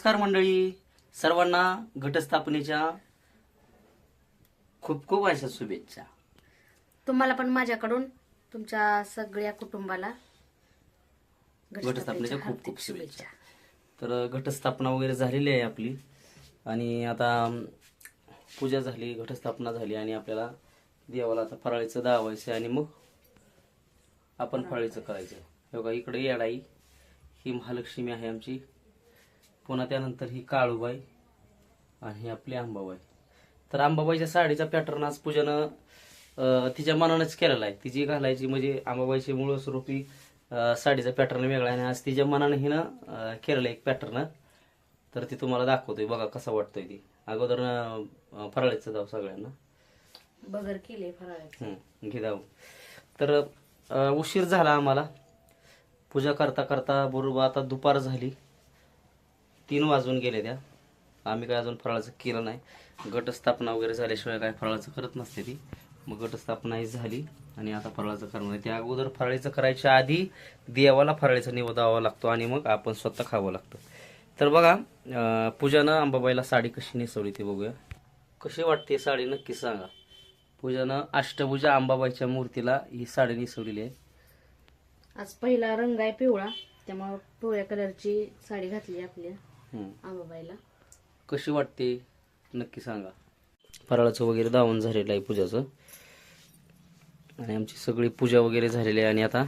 नमस्कार मंडळी. सर्वांना घटस्थापनेच्या खूप खूप अशा शुभेच्छा. तुम्हाला पण माझ्याकडून तुमच्या सगळ्या कुटुंबाला घटस्थापनेच्या खूप खूप शुभेच्छा. तर घटस्थापना वगैरे झालेली आहे आपली. आणि आता पूजा झाली घटस्थापना झाली आणि आपल्याला देवाला आता फराळीचं दावायचं आणि मग आपण फराळीचं करायचं. हे बघा इकडे येडाई ही महालक्ष्मी आहे आमची. पुन्हा त्यानंतर ही काळूबाई आणि ही आपली अंबाबाई तर अंबाबाईच्या साडीचा पॅटर्न आज पूजानं तिच्या मनानंच केलेला आहे. तिची घालायची म्हणजे अंबाबाईची मूळ स्वरूपी साडीचा पॅटर्न वेगळा आहे. आणि आज तिच्या मनानं हिनं केलेलं एक पॅटर्न. तर ती तुम्हाला दाखवतोय. बघा कसा वाटतोय ती. अगोदर फराळीचं दाव सगळ्यांना. बगर केले फराळाचे. हं, घे दाव. तर उशीर झाला आम्हाला. पूजा करता करता बरोबर आता दुपार झाली. तीन वाजून गेले त्या. आम्ही काय अजून फराळाचं केलं नाही. गटस्थापना वगैरे झाल्याशिवाय काय फराळाचं करत नसते ती. मग गटस्थापनाही झाली आणि आता फराळाचं करणार त्या अगोदर फराळीचं करायच्या आधी देवाला फराळीचा निवदावा लागतो आणि मग आपण स्वतः खावं लागतं. तर बघा पूजानं अंबाबाईला साडी कशी नेसवली ती बघूया. कशी वाटते साडी नक्की सांगा. पूजानं अष्टभुजा अंबाबाईच्या मूर्तीला ही साडी नेसवलेली आहे. आज पहिला रंग आहे पिवळा त्यामुळे पिवळ्या कलरची साडी घातली आपल्या आंबाबाईला कशी वाटते? नक्की सांगा. फराळाचं वगैरे दावण झालेलं आहे पूजाचं. आणि आमची सगळी पूजा वगैरे झालेली आहे. आणि आता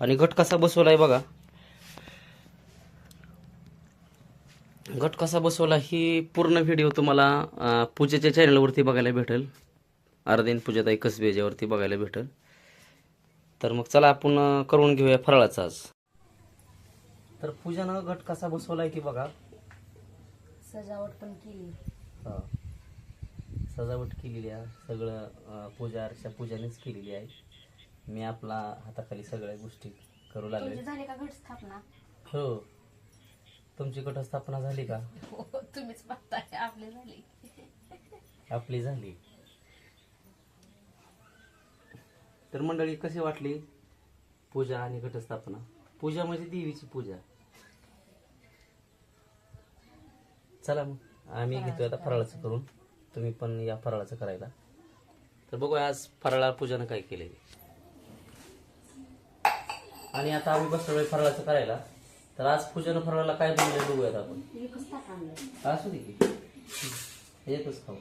आणि घट कसा बसवला आहे बघा. घट कसा बसवला ही पूर्ण व्हिडिओ तुम्हाला पूजेच्या चॅनलवरती बघायला भेटेल. अर्धेन पूजाताई कसबे याच्यावरती बघायला भेटेल. तर मग चला आपण करून घेऊया फराळाचा आज. तर पूजानं घट कसा बसवलाय की बघा. सजावट पण केली. हा. सजावट केलेली आहे. सगळं पूजा अर्चा पूजानेच केलेली आहे. मी आपला हाताखाली सगळ्या गोष्टी करू लागले झाली का घट स्थापना? हो. तुमची घटस्थापना झाली का? तुम्हीच बघताय आपली झाली. आपली झाली. तर मंडळी कशी वाटली पूजा आणि घटस्थापना पूजा म्हणजे देवीची पूजा. चला मग आम्ही घेतोय आता फराळाचं करून. तुम्ही पण या फराळाचं करायला. तर बघू आज फराळा पूजानं काय केलंय. आणि आता आम्ही बसलोय फराळाचं करायला. तर आज पूजानं फराळाला काय बनवलंय बघूयात आपण. असू दे की. एकच खाऊ.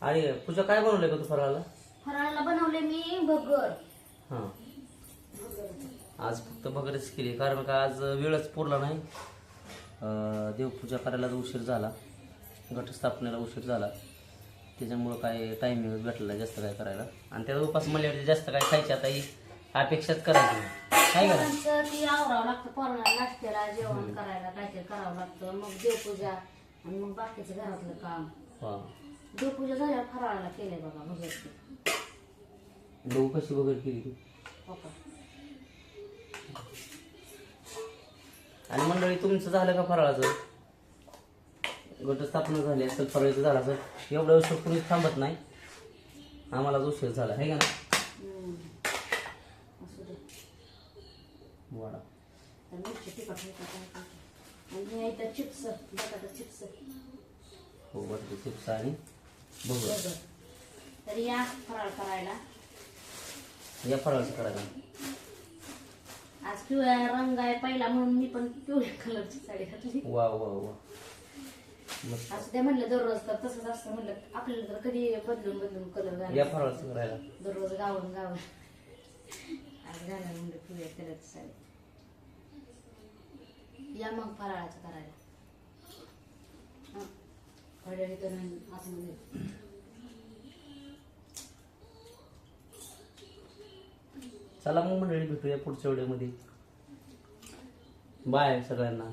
आणि पूजा काय बनवलंय का तू फराळाला? फराळाला बनवले मी भगर. हां. आज फक्त भगरच केली कारण का आज वेळच पुरला नाही. देवपूजा करायला उशीर झाला. घटस्थापनेला उशीर झाला. त्याच्यामुळं काय टायमिंग भेटला जास्त काय करायला. आणि त्याचा उपास म्हणल्यावर जास्त काय खायची आता ही अपेक्षाच करायची. काय करा पोरांचं ती आवरावं लागतं पोरांना नाश्त्याला जेवण करायला काहीतरी करावं लागतं. मग देवपूजा आणि मग बाकीचं घरातलं काम. हां. देवपूजा झाल्यावर फराळाला केलंय बघा भगरचं गहू कशी वगैरे केली आणि मंडळी तुमचं झालं का फराळाचं? घटस्थापना झाली असेल फराळाचं झालं असेल एवढं उशीर कुणीच थांबत नाही. आम्हाला उशीर झाला आहे का ना वाडा. Chips chips. हो चिप्स आणि बघू. तर या फराळ करायला. या फराळाचं करायला. आज पिवळ्या रंग आहे पहिला म्हणून मी पण पिवळ्या कलरची साडी घातली. वा वा वा. मस्त. असं ते म्हणलं दररोज तर तसंच असतं म्हणलं. आपल्याला तर कधी बदलून बदलून कलर या करायला दररोज गावून गावून. आज घालायला म्हणलं पिवळ्या कलरची साडी. या मग फराळाचं करायला. हं. थोड्या इथं नाही आतमध्ये. चला मग मंडळी भेटूया पुढच्या व्हिडिओमध्ये. बाय सगळ्यांना.